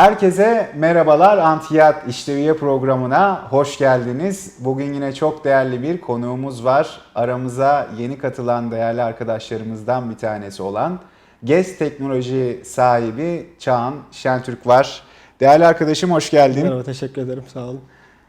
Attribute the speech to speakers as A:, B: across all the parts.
A: Herkese merhabalar. Antiyat İşleviye programına hoş geldiniz. Bugün yine çok değerli bir konuğumuz var. Aramıza yeni katılan değerli arkadaşlarımızdan bir tanesi olan GES Teknoloji sahibi Çağan Şentürk var. Değerli arkadaşım hoş geldin.
B: Merhaba, teşekkür ederim. Sağ olun.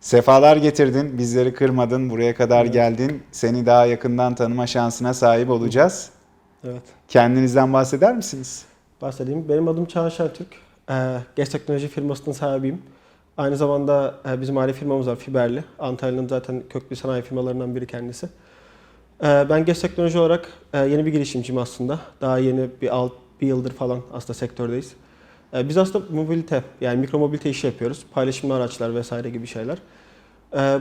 A: Sefalar getirdin, bizleri kırmadın, buraya kadar geldin. Seni daha yakından tanıma şansına sahip olacağız.
B: Evet.
A: Kendinizden bahseder misiniz?
B: Bahsedeyim. Benim adım Çağan Şentürk. Ee, GES Teknoloji firmasının sahibiyim. Aynı zamanda e, bizim aile firmamız var Fiberli. Antalya'nın zaten köklü sanayi firmalarından biri kendisi. Ee, ben GES Teknoloji olarak e, yeni bir girişimciyim aslında. Daha yeni bir, alt, bir yıldır falan aslında sektördeyiz. Ee, biz aslında mobilite, yani mikro mobilite işi yapıyoruz. Paylaşımlı araçlar vesaire gibi şeyler.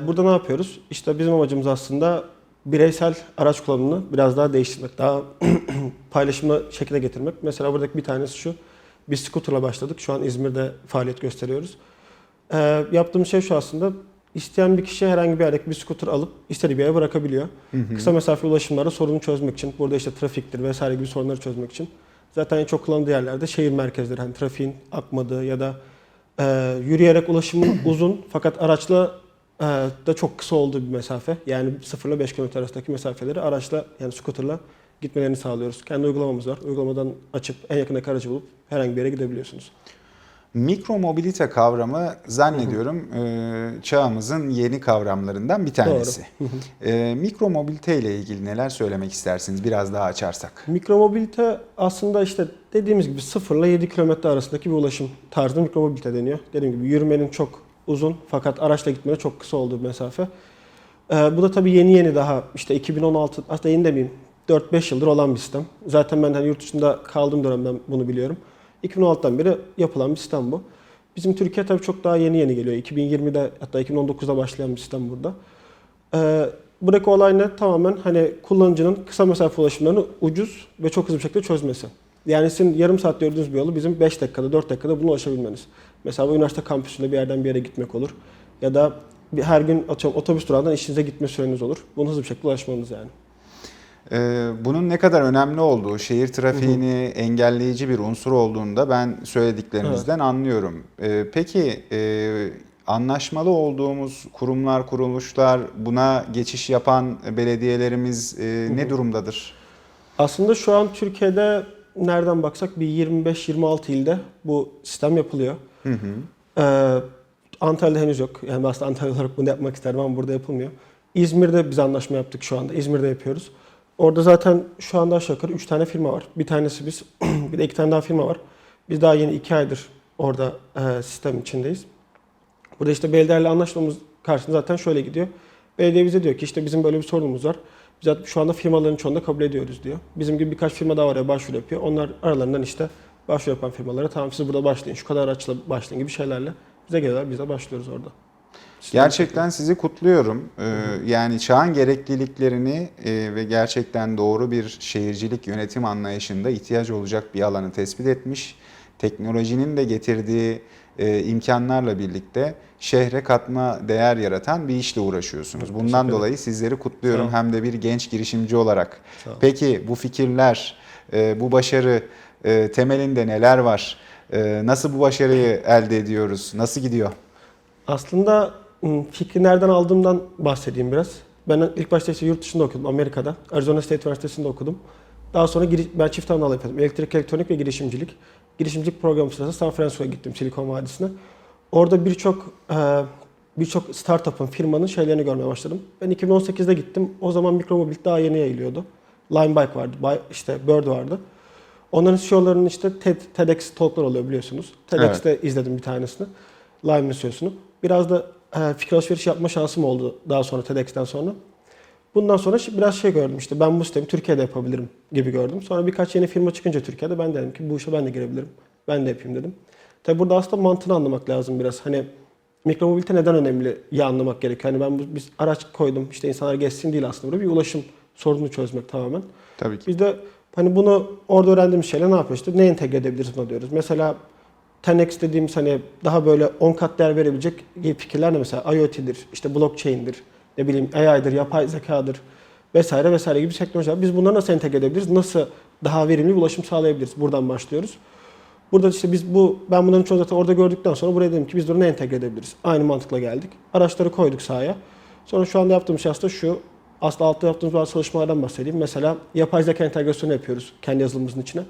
B: Burada ne yapıyoruz? İşte bizim amacımız aslında bireysel araç kullanımını biraz daha değiştirmek, daha paylaşımlı şekilde getirmek. Mesela buradaki bir tanesi şu. Biz scooter'la başladık. Şu an İzmir'de faaliyet gösteriyoruz. Ee, yaptığımız şey şu aslında. İsteyen bir kişi herhangi bir yerdeki bir scooter alıp istediği bir yere bırakabiliyor. Kısa mesafe ulaşımlarda sorunu çözmek için, burada işte trafiktir vesaire gibi sorunları çözmek için. Zaten en çok kullanıldığı yerlerde şehir merkezleri, hani trafiğin akmadığı ya da e, yürüyerek ulaşımın uzun fakat araçla e, da çok kısa olduğu bir mesafe. Yani 0 ile 5 km arasındaki mesafeleri araçla yani scooterla gitmelerini sağlıyoruz. Kendi uygulamamız var. Uygulamadan açıp en yakındaki aracı bulup herhangi bir yere gidebiliyorsunuz.
A: Mikro mobilite kavramı zannediyorum e, çağımızın yeni kavramlarından bir tanesi. E, mikro mobilite ile ilgili neler söylemek istersiniz biraz daha açarsak?
B: Mikromobilite aslında işte dediğimiz gibi 0 ile 7 kilometre arasındaki bir ulaşım tarzı mikromobilite deniyor. Dediğim gibi yürümenin çok uzun fakat araçla gitmenin çok kısa olduğu bir mesafe. Ee, bu da tabii yeni yeni daha işte 2016 aslında yeni demeyeyim 4-5 yıldır olan bir sistem. Zaten ben hani yurt dışında kaldığım dönemden bunu biliyorum. 2016'dan beri yapılan bir sistem bu. Bizim Türkiye tabii çok daha yeni yeni geliyor. 2020'de hatta 2019'da başlayan bir sistem burada. Ee, buradaki olay ne? Tamamen hani kullanıcının kısa mesafe ulaşımlarını ucuz ve çok hızlı bir şekilde çözmesi. Yani sizin yarım saat gördüğünüz bir yolu bizim 5 dakikada, 4 dakikada buna ulaşabilmeniz. Mesela bu üniversite kampüsünde bir yerden bir yere gitmek olur. Ya da bir, her gün atıyorum otobüs durağından işinize gitme süreniz olur. Bunu hızlı bir şekilde ulaşmanız yani.
A: E, bunun ne kadar önemli olduğu, şehir trafiğini engelleyici bir unsur olduğunda ben söylediklerinizden anlıyorum. E, peki e, anlaşmalı olduğumuz kurumlar, kuruluşlar, buna geçiş yapan belediyelerimiz e, ne durumdadır?
B: Aslında şu an Türkiye'de nereden baksak bir 25-26 ilde bu sistem yapılıyor.
A: Hı hı.
B: Ee, Antalya'da henüz yok. Yani aslında Antalya olarak bunu yapmak isterim ama burada yapılmıyor. İzmir'de biz anlaşma yaptık şu anda. İzmir'de yapıyoruz. Orada zaten şu anda aşağı yukarı 3 tane firma var. Bir tanesi biz, bir de iki tane daha firma var. Biz daha yeni 2 aydır orada e, sistem içindeyiz. Burada işte belediyelerle anlaşmamız karşısında zaten şöyle gidiyor. Belediye bize diyor ki işte bizim böyle bir sorunumuz var. Biz zaten şu anda firmaların çoğunu da kabul ediyoruz diyor. Bizim gibi birkaç firma daha var ya başvuru yapıyor. Onlar aralarından işte başvuru yapan firmalara tamam siz burada başlayın, şu kadar araçla başlayın gibi şeylerle bize geliyorlar. Biz de başlıyoruz orada.
A: Gerçekten sizi kutluyorum. Ee, yani çağın gerekliliklerini e, ve gerçekten doğru bir şehircilik yönetim anlayışında ihtiyaç olacak bir alanı tespit etmiş. Teknolojinin de getirdiği e, imkanlarla birlikte şehre katma değer yaratan bir işle uğraşıyorsunuz. Bundan dolayı sizleri kutluyorum
B: Sağ
A: hem de bir genç girişimci olarak.
B: Sağ.
A: Peki bu fikirler, e, bu başarı e, temelinde neler var? E, Nasıl bu başarıyı elde ediyoruz? Nasıl gidiyor?
B: Aslında ım, fikri nereden aldığımdan bahsedeyim biraz. Ben ilk başta işte yurt dışında okudum, Amerika'da. Arizona State Üniversitesi'nde okudum. Daha sonra giri- ben çift anadal yapıyordum. Elektrik, elektronik ve girişimcilik. Girişimcilik programı sırasında San Francisco'ya gittim, Silikon Vadisi'ne. Orada birçok birçok startup'ın, firmanın şeylerini görmeye başladım. Ben 2018'de gittim. O zaman mikromobilite daha yeni yayılıyordu. Limebike vardı, işte Bird vardı. Onların CEO'larının işte TED, TEDx talklar oluyor biliyorsunuz. TEDx'te izledim bir tanesini. Lime'ın CEO'sunu. Biraz da e, fikir alışverişi yapma şansım oldu daha sonra TEDx'ten sonra. Bundan sonra biraz şey gördüm işte ben bu sistemi Türkiye'de yapabilirim gibi gördüm. Sonra birkaç yeni firma çıkınca Türkiye'de ben dedim ki bu işe ben de girebilirim. Ben de yapayım dedim. Tabi burada aslında mantığını anlamak lazım biraz. Hani mikromobilite neden önemli iyi anlamak gerekiyor. Hani ben bu, biz araç koydum işte insanlar geçsin değil aslında burada bir ulaşım sorununu çözmek tamamen.
A: Tabii ki.
B: Biz de hani bunu orada öğrendiğimiz şeyle ne yapıyoruz? İşte ne entegre edebiliriz buna diyoruz. Mesela 10x dediğimiz hani daha böyle 10 kat değer verebilecek fikirler ne mesela IoT'dir, işte blockchain'dir, ne bileyim AI'dır, yapay zekadır vesaire vesaire gibi teknolojiler. Biz bunları nasıl entegre edebiliriz? Nasıl daha verimli bir ulaşım sağlayabiliriz? Buradan başlıyoruz. Burada işte biz bu ben bunların çoğunu zaten orada gördükten sonra buraya dedim ki biz bunu ne entegre edebiliriz? Aynı mantıkla geldik. Araçları koyduk sahaya. Sonra şu anda yaptığımız şey aslında şu. Aslında altta yaptığımız bazı çalışmalardan bahsedeyim. Mesela yapay zeka entegrasyonu yapıyoruz kendi yazılımımızın içine.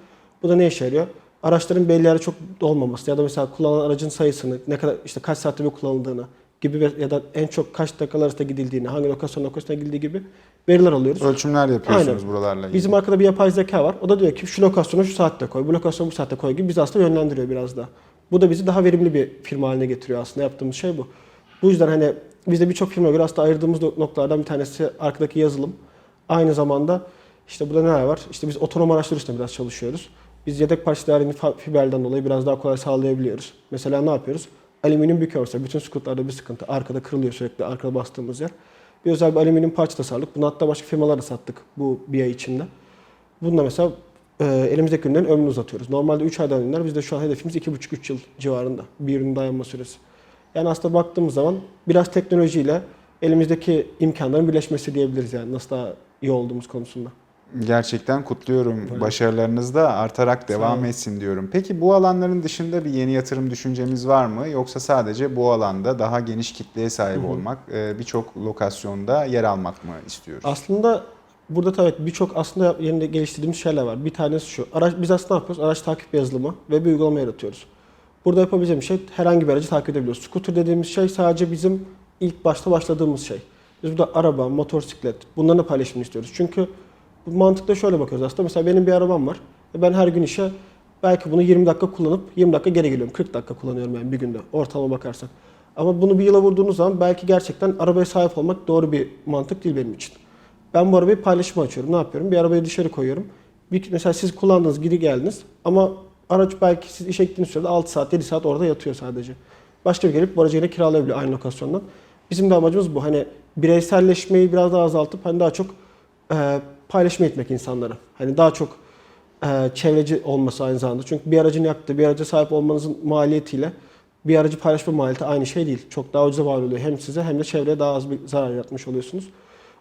B: Bu da ne işe yarıyor? Araçların belli yere çok olmaması ya da mesela kullanılan aracın sayısını, ne kadar işte kaç saatte bir kullanıldığını gibi ya da en çok kaç dakikalar arasında gidildiğini, hangi lokasyon lokasyona gidildiği gibi veriler alıyoruz.
A: Ölçümler yapıyorsunuz
B: Aynen.
A: buralarla ilgili.
B: Bizim arkada bir yapay zeka var. O da diyor ki şu lokasyonu şu saatte koy, bu lokasyonu bu saatte koy gibi bizi aslında yönlendiriyor biraz da. Bu da bizi daha verimli bir firma haline getiriyor aslında yaptığımız şey bu. Bu yüzden hani biz de birçok firma göre aslında ayırdığımız nok- noktalardan bir tanesi arkadaki yazılım. Aynı zamanda işte burada neler var? İşte biz otonom araçlar üstüne biraz çalışıyoruz. Biz yedek parça değerini fiberden dolayı biraz daha kolay sağlayabiliyoruz. Mesela ne yapıyoruz? Alüminyum büküyorsa bütün scootlarda bir sıkıntı. Arkada kırılıyor sürekli arkada bastığımız yer. Bir özel bir alüminyum parça tasarladık. Bunu hatta başka firmalara sattık bu bir ay içinde. Bunda mesela e, elimizdeki ürünlerin ömrünü uzatıyoruz. Normalde 3 aydan ürünler. Bizde şu an hedefimiz 2,5-3 yıl civarında bir ürün dayanma süresi. Yani aslında baktığımız zaman biraz teknolojiyle elimizdeki imkanların birleşmesi diyebiliriz yani nasıl daha iyi olduğumuz konusunda.
A: Gerçekten kutluyorum.
B: Buyurun.
A: Başarılarınız da artarak devam etsin diyorum. Peki bu alanların dışında bir yeni yatırım düşüncemiz var mı? Yoksa sadece bu alanda daha geniş kitleye sahip
B: Hı hı.
A: olmak, e, birçok lokasyonda yer almak mı istiyoruz?
B: Aslında burada tabii birçok aslında yerinde geliştirdiğimiz şeyler var. Bir tanesi şu. Araç, biz aslında ne yapıyoruz? Araç takip yazılımı ve bir uygulama yaratıyoruz. Burada yapabileceğimiz şey herhangi bir aracı takip edebiliyoruz. Scooter dediğimiz şey sadece bizim ilk başta başladığımız şey. Biz burada araba, motosiklet bunların da paylaşımını istiyoruz. Çünkü bu mantıkta şöyle bakıyoruz aslında. Mesela benim bir arabam var. ve Ben her gün işe belki bunu 20 dakika kullanıp 20 dakika geri geliyorum. 40 dakika kullanıyorum yani bir günde ortalama bakarsak. Ama bunu bir yıla vurduğunuz zaman belki gerçekten arabaya sahip olmak doğru bir mantık değil benim için. Ben bu arabayı paylaşıma açıyorum. Ne yapıyorum? Bir arabayı dışarı koyuyorum. Bir, mesela siz kullandınız, geri geldiniz ama araç belki siz işe gittiğiniz sürede 6 saat, 7 saat orada yatıyor sadece. Başka bir gelip bu aracı yine kiralayabiliyor aynı lokasyondan. Bizim de amacımız bu. Hani bireyselleşmeyi biraz daha azaltıp hani daha çok e, paylaşıma itmek insanları. Hani daha çok e, çevreci olması aynı zamanda. Çünkü bir aracın yaktığı, bir araca sahip olmanızın maliyetiyle bir aracı paylaşma maliyeti aynı şey değil. Çok daha ucuza mal oluyor. Hem size hem de çevreye daha az bir zarar yaratmış oluyorsunuz.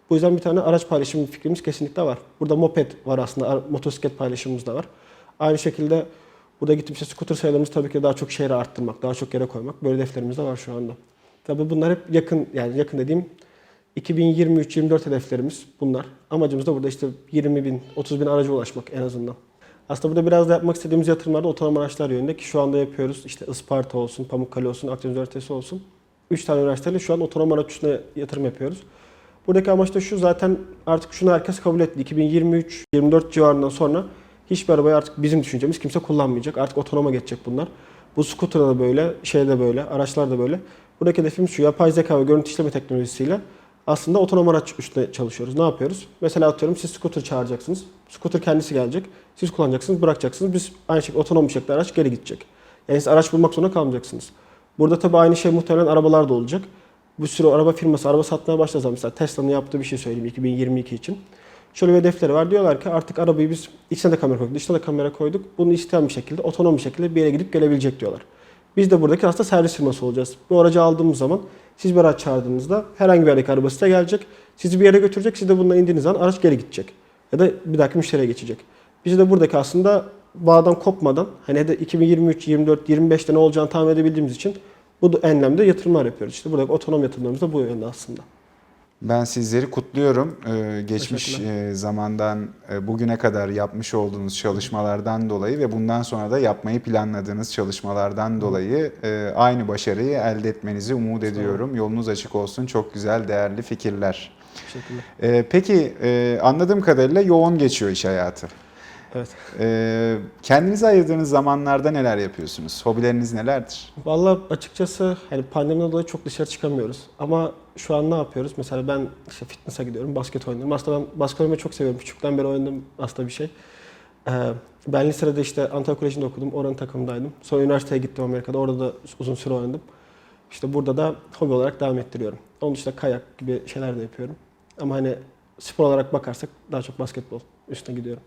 B: Bu yüzden bir tane araç paylaşımı fikrimiz kesinlikle var. Burada moped var aslında, motosiklet paylaşımımız da var. Aynı şekilde burada gittim işte scooter sayılarımızı tabii ki daha çok şehre arttırmak, daha çok yere koymak. Böyle hedeflerimiz de var şu anda. Tabii bunlar hep yakın, yani yakın dediğim 2023-24 hedeflerimiz bunlar. Amacımız da burada işte 20 bin, 30 bin araca ulaşmak en azından. Aslında burada biraz da yapmak istediğimiz yatırımlar da otonom araçlar yönünde ki şu anda yapıyoruz. İşte Isparta olsun, Pamukkale olsun, Akdeniz Üniversitesi olsun. 3 tane üniversiteyle şu an otonom araç üstüne yatırım yapıyoruz. Buradaki amaç da şu zaten artık şunu herkes kabul etti. 2023-24 civarından sonra hiçbir arabayı artık bizim düşüncemiz kimse kullanmayacak. Artık otonoma geçecek bunlar. Bu scooter da böyle, şey de böyle, araçlar da böyle. Buradaki hedefimiz şu yapay zeka ve görüntü işleme teknolojisiyle aslında otonom araç üstüne çalışıyoruz. Ne yapıyoruz? Mesela atıyorum siz scooter çağıracaksınız. Scooter kendisi gelecek. Siz kullanacaksınız, bırakacaksınız. Biz aynı şekilde otonom bir şekilde araç geri gidecek. Yani siz araç bulmak zorunda kalmayacaksınız. Burada tabii aynı şey muhtemelen arabalar da olacak. Bir sürü araba firması araba satmaya başladığı zaman mesela Tesla'nın yaptığı bir şey söyleyeyim 2022 için. Şöyle bir hedefleri var. Diyorlar ki artık arabayı biz içine de kamera koyduk, dışına da kamera koyduk. Bunu isteyen bir şekilde, otonom bir şekilde bir yere gidip gelebilecek diyorlar. Biz de buradaki aslında servis firması olacağız. Bu aracı aldığımız zaman siz bir araç çağırdığınızda herhangi bir yerdeki araba size gelecek. Sizi bir yere götürecek. Siz de bundan indiğiniz zaman araç geri gidecek. Ya da bir dahaki müşteriye geçecek. Biz de buradaki aslında bağdan kopmadan hani de 2023, 24, 25'te ne olacağını tahmin edebildiğimiz için bu da enlemde yatırımlar yapıyoruz. İşte buradaki otonom yatırımlarımız da bu yönde aslında.
A: Ben sizleri kutluyorum. Ee, geçmiş e, zamandan e, bugüne kadar yapmış olduğunuz çalışmalardan dolayı ve bundan sonra da yapmayı planladığınız çalışmalardan dolayı e, aynı başarıyı elde etmenizi umut ediyorum. Yolunuz açık olsun. Çok güzel, değerli fikirler.
B: Teşekkürler.
A: Ee, peki e, anladığım kadarıyla yoğun geçiyor iş hayatı.
B: Evet.
A: Ee, kendinize ayırdığınız zamanlarda neler yapıyorsunuz? Hobileriniz nelerdir?
B: Vallahi açıkçası hani pandemiden dolayı çok dışarı çıkamıyoruz. Ama şu an ne yapıyoruz? Mesela ben işte fitness'a gidiyorum, basket oynuyorum. Aslında ben basket oynamayı çok seviyorum. Küçükten beri oynadığım aslında bir şey. Ee, ben lisede işte Antalya Koleji'nde okudum. Oranın takımındaydım. Sonra üniversiteye gittim Amerika'da. Orada da uzun süre oynadım. İşte burada da hobi olarak devam ettiriyorum. Onun dışında kayak gibi şeyler de yapıyorum. Ama hani spor olarak bakarsak daha çok basketbol üstüne gidiyorum.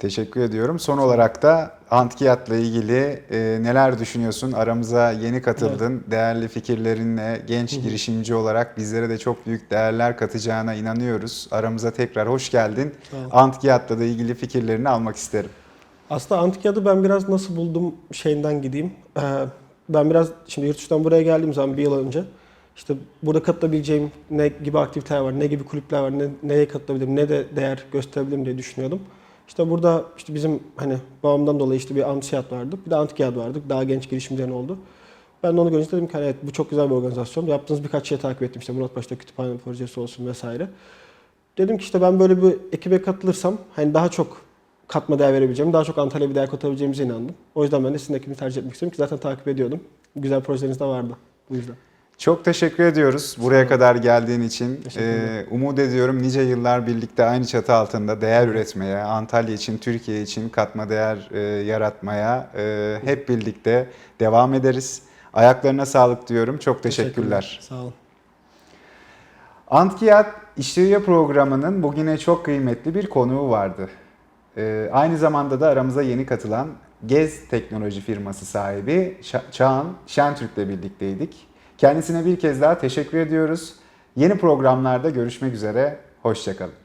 A: Teşekkür ediyorum. Son olarak da Antkiyat'la ilgili e, neler düşünüyorsun? Aramıza yeni katıldın. Değerli fikirlerinle genç girişimci olarak bizlere de çok büyük değerler katacağına inanıyoruz. Aramıza tekrar hoş geldin.
B: Olun.
A: Antkiyat'la da ilgili fikirlerini almak isterim.
B: Aslında antik adı ben biraz nasıl buldum şeyinden gideyim. Ee, ben biraz şimdi yurt dışından buraya geldiğim zaman bir yıl önce işte burada katılabileceğim ne gibi aktiviteler var, ne gibi kulüpler var, ne, neye katılabilirim, ne de değer gösterebilirim diye düşünüyordum. İşte burada işte bizim hani babamdan dolayı işte bir antisiyat vardı. Bir de antikiyat vardı. Daha genç girişimcilerin oldu. Ben de onu görünce dedim ki hani evet bu çok güzel bir organizasyon. Yaptığınız birkaç şey takip ettim. İşte Muratpaşa'da kütüphane projesi olsun vesaire. Dedim ki işte ben böyle bir ekibe katılırsam hani daha çok katma değer verebileceğim, daha çok Antalya'ya bir değer katabileceğimize inandım. O yüzden ben de sizin ekibini tercih etmek istiyorum ki zaten takip ediyordum. Güzel projeleriniz de vardı bu yüzden.
A: Çok teşekkür ediyoruz buraya kadar geldiğin için.
B: Teşekkürler.
A: Ee, umut ediyorum nice yıllar birlikte aynı çatı altında değer üretmeye, Antalya için, Türkiye için katma değer e, yaratmaya e, hep birlikte devam ederiz. Ayaklarına sağlık diyorum. Çok teşekkürler.
B: Sağ olun.
A: Antkiyat İştiriye programının bugüne çok kıymetli bir konuğu vardı. Ee, aynı zamanda da aramıza yeni katılan Gez Teknoloji firması sahibi Şa- Çağan Şentürk'le birlikteydik. Kendisine bir kez daha teşekkür ediyoruz. Yeni programlarda görüşmek üzere, hoşçakalın.